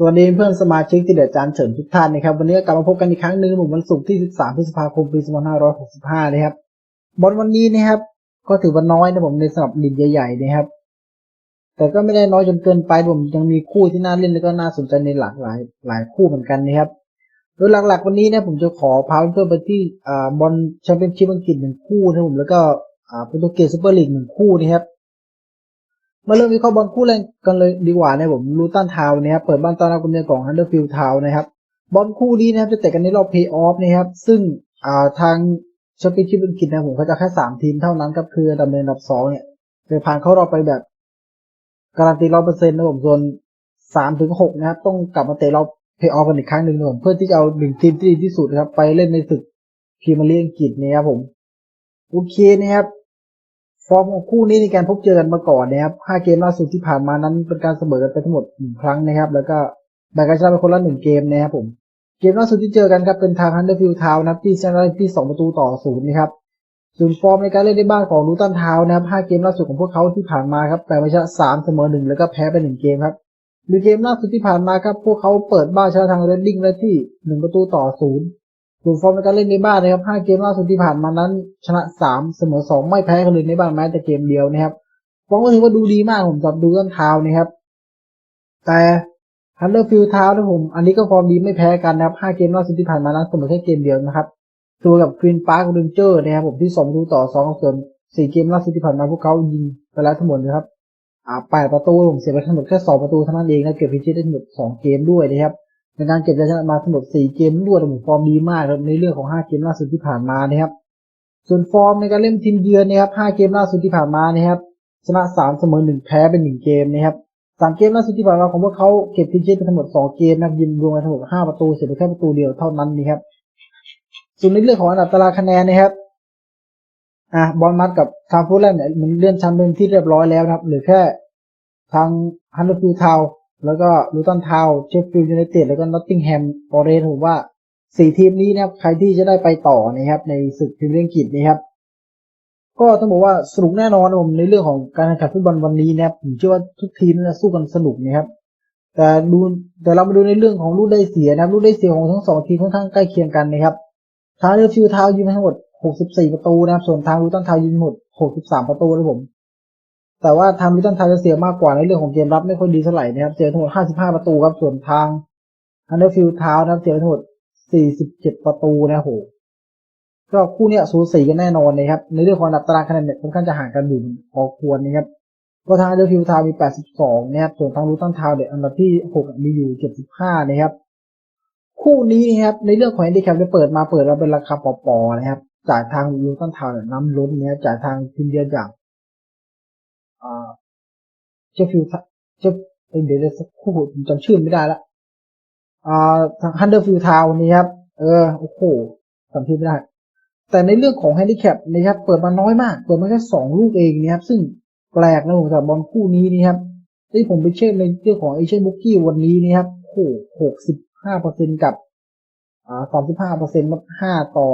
สวัสดีเพื่อนสมาชิกที่เดือดจานเฉินทุกท่านนะครับ วันนี้ก็กลับมาพบกันอีกครั้งหนึ่งในวันศุกร์ที่ 13 พฤษภาคม ปี2565 นะครับ บอลวันนี้นะครับ ก็ถือว่าน้อยนะผมในสำหรับลีกใหญ่ๆนะครับ แต่ก็ไม่ได้น้อยจนเกินไปผมยังมีคู่ที่น่าเล่นและก็น่าสนใจในหลากหลายหลายคู่เหมือนกันนะครับ โดยหลักๆ วันนี้นะผมจะขอพาเพื่อนไปที่อ่าบอลแชมเปี้ยนชิพอังกฤษหนึ่งคู่นะผมแล้วก็อ่าโปรตุเกสซูเปอร์ลีกหนึ่งคู่นะครับ มาเริ่มวิเคราะห์บอลคู่แรกกันเลยดีกว่านะผมลูตันทาวน์นะครับเปิดบ้านต้อนรับกุญแจของฮันเดอร์ฟิลด์ทาวน์นะครับบอลคู่นี้นะครับจะเตะกันในรอบเพย์ออฟนะครับซึ่งอ่าทางแชมเปี้ยนชิพอังกฤษนะผมเขาจะแค่สามทีมเท่านั้นครับคืออันดับหนึ่งอันดับสองเนี่ยจะผ่านเข้ารอบไปแบบการันตีร้อยเปอร์เซ็นต์นะผมส่วนสามถึงหกนะครับต้องกลับมาเตะรอบเพย์ออฟกันอีกครั้งหนึ่งนะผมเพื่อที่จะเอาหนึ่งทีมที่ดีที่สุดนะครับไปเล่นในศึกพรีเมียร์ลีกอังกฤษนะครับผมโอเคนะครับ ฟอร์มของคู่นี้ในการพบเจอกันมาก่อนนะครับ5เกมล่าสุดที่ผ่านมานั้นเป็นการเสมอกันไปทั้งหมดหนึ่งครั้งนะครับ แล้วก็แบ่งกันชนะไปคนละหนึ่งเกมนะครับผม เกมล่าสุดที่เจอกันครับเป็นทางฮันเดอร์ฟิลด์ทาวน์นะที่ชนะที่2ประตูต่อศูนย์นะครับส่วนฟอร์มในการเล่นในบ้านของลูตันทาวน์นะครับ5เกมล่าสุดของพวกเขาที่ผ่านมาครับแบ่งไปชนะ3เสมอ1แล้วก็แพ้ไป1เกมครับในเกมล่าสุดที่ผ่านมาครับพวกเขาเปิดบ้านชนะทางเรดดิ้งได้ที่1ประตูต่อศูนย์ ส่วนฟอร์มในการเล่นในบ้านนะครับ 5 เกมล่าสุดที่ผ่านมานั้น ชนะ 3 เสมอ 2 ไม่แพ้กันเลยในบ้านแม้แต่เกมเดียวนะครับฟอร์มก็ถือว่าดูดีมากผมสำหรับดูต้นเท้านะครับ แต่ฮันเดอร์ฟิลเท้านะผม อันนี้ก็ฟอร์มดีไม่แพ้กันนะครับ 5 เกมล่าสุดที่ผ่านมานั้นเสมอแค่เกมเดียวนะครับตัวกับควีนพาร์คเรนเจอร์นะครับผมที่2ประตูต่อ2ส่วน4เกมล่าสุดที่ผ่านมาพวกเขายิงไปแล้วทั้งหมดนะครับอ่า8ประตูผมเสียไปทั้งหมดแค่2ประตูเท่านั้นเองนะเก็บพิชิตได้ทั้งหมด2เกมด้วยนะครับ ในการเก็บชัยชนะมาทั้งหมด4เกมรวดผมฟอร์มดีมากครับในเรื่องของ 5 เกมล่าสุดที่ผ่านมานะครับ ส่วนฟอร์มในการเล่นทีมเยือนนะครับ 5 เกมล่าสุดที่ผ่านมานะครับชนะ 3 เสมอ 1 แพ้เป็น 1 เกมนะครับ 3 เกมล่าสุดที่ผ่านมาของพวกเขาเก็บพิชิตไปทั้งหมด 2 เกมนะครับยิงรวมกันทั้งหมด 5 ประตูเสียไปแค่ประตูเดียวเท่านั้นนะครับ ส่วนในเรื่องของอันดับตารางคะแนนนะครับอะบอลมัดกับทางฟูลแลมเนี่ยมันเลื่อนชั้นเป็นที่เรียบร้อยแล้วนะครับเหลือแค่ทางฮันเดอร์ฟิลทาว แล้วก็ลูตันทาวเชฟฟิลด์ยูไนเต็ดแล้วก็นอตติงแฮมฟอเรสต์ผมว่าสี่ทีมนี้นะครับใครที่จะได้ไปต่อนะครับในศึกพรีเมียร์ลีกอังกฤษนะครับก็ต้องบอกว่าสนุกแน่นอนผมในเรื่องของการแข่งขันฟุตบอลวันนี้นะครับผมเชื่อว่าทุกทีมจะสู้กันสนุกนะครับแต่ดูแต่เรามาดูในเรื่องของลูกได้เสียนะครับลูกได้เสียของทั้งสองทีมค่อนข้างใกล้เคียงกันนะครับทางเดอฟิลทาวยิงทั้งหมด 64 ประตูนะครับส่วนทางลูตันทาวยิงหมด 63 ประตูนะครับผม แต่ว่าทางลูตันทาวจะเสียมากกว่าในเรื่องของเกมรับไม่ค่อยดีเท่าไหร่นะครับ เสียทั้งหมด 55 ประตูครับ ส่วนทางฮันเดอร์ฟิลด์ทาวนะครับ เสียทั้งหมด 47 ประตูนะโห ก็คู่เนี้ยสูสีกันแน่นอนนะครับ ในเรื่องของอันดับตารางคะแนนเนี่ยค่อนข้างจะห่างกันอยู่พอควรนะครับ ก็ทางฮันเดอร์ฟิลด์ทาวมี 82 นะครับ ส่วนทางลูตันทาวเนี่ยอันดับที่ 6 มีอยู่ 75 นะครับ คู่นี้นะครับ ในเรื่องของแฮนดิแคปจะเปิดมาเปิดเราเป็นราคาปอๆนะครับ จากทางลูตันทาวน์เนี่ยน้ำล้นนะครับจากทางทีมเยือนอย่าง เชฟฟิลด์เชฟเดี๋ยวสักคู่ผมจำชื่อไม่ได้ละอ่าฮันเดอร์ฟิลด์ทาวน์นี่ครับ เออ โอ้โหจำชื่อไม่ได้ แต่ในเรื่องของแฮนดิแคปนะครับ เปิดมาน้อยมาก เปิดมาแค่สองลูกเองนะครับ ซึ่งแปลกนะผมสำหรับบอลคู่นี้นี่ครับที่ผมไปเช็คในเรื่องของเอเชียนบุ๊กกี้วันนี้นี่ครับ โอ้โหหกสิบห้าเปอร์เซ็นกับ อ่าสามสิบห้าเปอร์เซ็นต์ห้าต่อ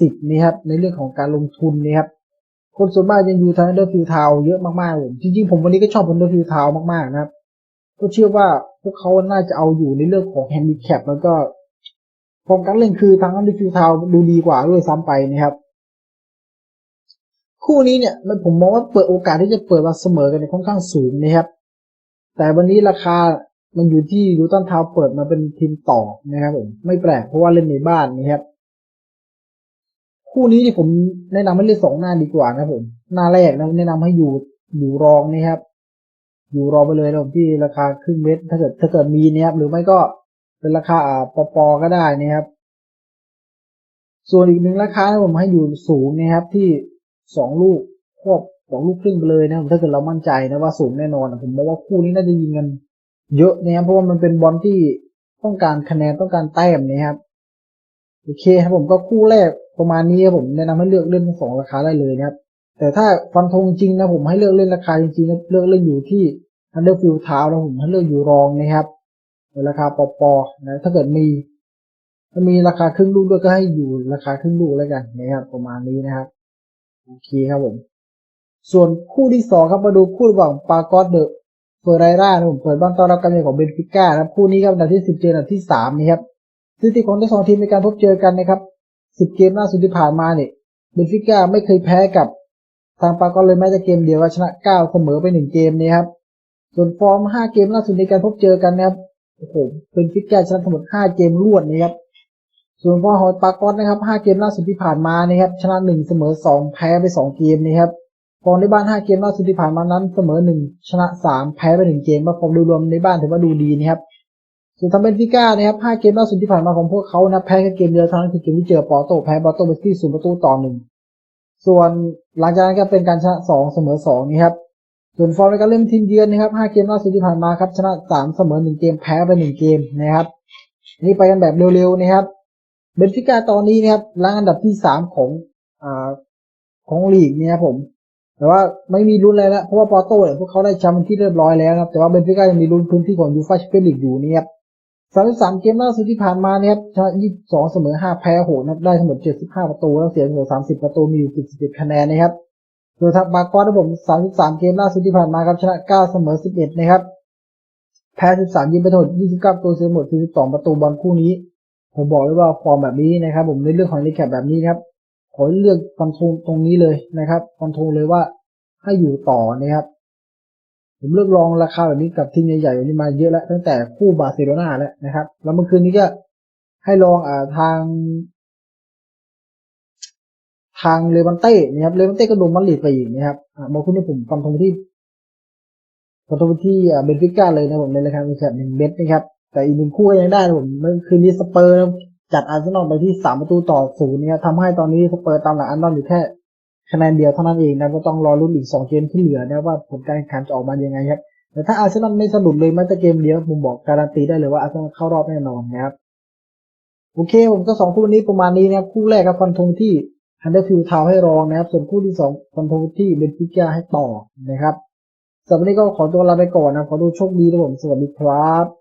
สิบนี่ครับ ในเรื่องของการลงทุนนี่ครับ คนส่วนมากยังอยู่ทางเดอร์ฟิลทาวเยอะมากๆผมจริงๆผมวันนี้ก็ชอบเดอร์ฟิลทาวมากๆนะครับ ก็เชื่อว่าพวกเขาน่าจะเอาอยู่ในเรื่องของแฮนดิแคปแล้วก็ฟอร์มการเล่นคือทางเดอร์ฟิลทาวดูดีกว่าด้วยซ้ำไปนะครับ คู่นี้เนี่ยมันผมมองว่าเปิดโอกาสที่จะเปิดมาเสมอกันในค่อนข้างสูงนะครับ แต่วันนี้ราคามันอยู่ที่ลูตันทาวเปิดมาเป็นทีมต่อนะครับผมไม่แปลกเพราะว่าเล่นในบ้านนะครับ คู่นี้ที่ผมแนะนำให้เล่นสองหน้าดีกว่านะผม หน้าแรกนะแนะนำให้อยู่อยู่รองนะครับ อยู่รองไปเลยนะผมที่ราคาครึ่งเม็ดถ้าเกิดถ้าเกิดมีนะครับหรือไม่ก็เป็นราคาอ่าปอปอก็ได้นะครับ ส่วนอีกหนึ่งราคาผมให้อยู่สูงนะครับที่สองลูกควบสองลูกครึ่งไปเลยนะถ้าเกิดเรามั่นใจนะว่าสูงแน่นอนผมมองว่าคู่นี้น่าจะยิงกันเยอะนะครับเพราะว่ามันเป็นบอลที่ต้องการคะแนนต้องการแต้มนะครับโอเคครับผมก็คู่แรก ประมาณนี้ครับผมแนะนำให้เลือกเล่นทั้งสองราคาได้เลยนะครับ แต่ถ้าฟันธงจริงนะผมให้เลือกเล่นราคาจริงๆนะเลือกเล่นอยู่ที่ Underfield เท้านะผมให้เลือกอยู่รองนะครับในราคาปอปอนะถ้าเกิดมีถ้ามีราคาครึ่งลูกด้วยก็ให้อยู่ราคาครึ่งลูกแล้วกันนะครับประมาณนี้นะครับโอเคครับผม ส่วนคู่ที่สองครับมาดูคู่ระหว่างปากอสเดอะเฟอร์ไรร่านะผมเปิดบ้านต้อนรับการเยือนของเบนฟิก้านะครับคู่นี้ครับอันดับที่สิบเจออันดับที่สามนี่ครับสถิติของทั้งสองทีมในการพบเจอกันนะครับ สิบเกมล่าสุดที่ผ่านมาเนี่ยเบนฟิก้าไม่เคยแพ้กับทางปากอนเลยแม้แต่เกมเดียวชนะเก้าเสมอไปหนึ่งเกมนี่ครับ ส่วนฟอร์มห้าเกมล่าสุดในการพบเจอกันนะครับโอ้โหเบนฟิก้าชนะทั้งหมดห้าเกมรวดนี่ครับ ส่วนฟอร์มของปากอนนะครับ5เกมล่าสุดที่ผ่านมานะครับชนะ1เสมอ2แพ้ไป2เกมนะครับฟอร์มในบ้าน5เกมล่าสุดที่ผ่านมานั้นเสมอ1ชนะ3แพ้ไป1เกมว่าฟอร์มโดยรวมในบ้านถือว่าดูดีนะครับ ส่วนทางเบนฟิก้านะครับ5เกมล่าสุดที่ผ่านมาของพวกเขานะแพ้แค่เกมเดียวเท่านั้นคือเกมที่เจอปอโตแพ้ปอโตไปที่0ประตูต่อ1ส่วนหลังจากนั้นก็เป็นการชนะ2เสมอ2นี่ครับส่วนฟอร์มในการเล่นทีมเยือนนะครับ5เกมล่าสุดที่ผ่านมาครับชนะ3เสมอ1เกมแพ้ไป1เกมนะครับนี่ไปกันแบบเร็วๆนะครับเบนฟิก้าตอนนี้นะครับรังอันดับที่สามของอ่าของลีกเนี่ยครับผมแต่ว่าไม่มีลุ้นอะไรแล้วเพราะว่าปอโต้เนี่ยพวกเขาได้แชมป์ที่เรียบร้อยแล้วครับแต่ว่าเบนฟิก้ายังมีลุ้นพื้นที่ของยูฟ่าแชมเปี้ยนลีกอยู่นี่ครับ สามสิบสามเกมล่าสุดที่ผ่านมาเนี่ยครับชนะยี่สองเสมอห้าแพ้โหนับได้ทั้งหมดเจ็ดสิบห้าประตูแล้วเสียทั้งหมดสามสิบประตูมีอยู่สิบสิบคะแนนนะครับโดยทางบากอนนะผมสามสิบสามเกมล่าสุดที่ผ่านมาครับชนะเก้าเสมอสิบเอ็ดนะครับแพ้สิบสามยิงไปทั้งหมดยี่สิบเก้าประตูเสียหมดสี่สิบสองประตูบอลคู่นี้ ผมบอกเลยว่าฟอร์มแบบนี้นะครับ ผมในเรื่องของรีแคปแบบนี้ครับขอเลือกฟันธงตรงนี้เลยนะครับฟันธงเลยว่าให้อยู่ต่อนะครับ ผมเลือกลองราคาแบบนี้กับทีมใหญ่ๆแบบนี้มาเยอะแล้วตั้งแต่คู่บาร์เซโลนาแล้วนะครับ แล้วเมื่อคืนนี้ก็ให้ลองอ่าทาง ทางเลวันเต้นะครับเลวันเต้ก็โดนมาดริดไปอีกนะครับอ่าบอคุณนี่ผมฟันธงที่ฟันธงที่เบนฟิก้าเลยนะผมในราคาแคปหนึ่งเม็ดนะครับ แต่อีกหนึ่งคู่ก็ยังได้นะผมเมื่อคืนนี้สเปอร์จัดอาร์เซนอลไปที่สามประตูต่อศูนย์เนี่ยทำให้ตอนนี้สเปอร์ตามหลังอาร์เซนอลอยู่แค่ คะแนนเดียวเท่านั้นเองนะก็ต้องรอลุ้นอีกสองเกมที่เหลือนะว่าผลการแข่งขันจะออกมายังไงครับแต่ถ้าอาร์เซนอลไม่สะดุดเลยแม้แต่เกมเดียวผมบอกการันตีได้เลยว่าอาร์เซนอลเข้ารอบแน่นอนนะครับโอเคผมก็สองคู่นี้ประมาณนี้นะครับคู่แรกครับฟันธงที่ฮันเดอร์ฟิลทาวให้รองนะครับ ส่วนคู่ที่สองฟันธงที่เบนฟิก้าให้ต่อนะครับสำหรับวันนี้ก็ขอตัวลาไปก่อนนะขอดูโชคดีนะผมสวัสดีครับ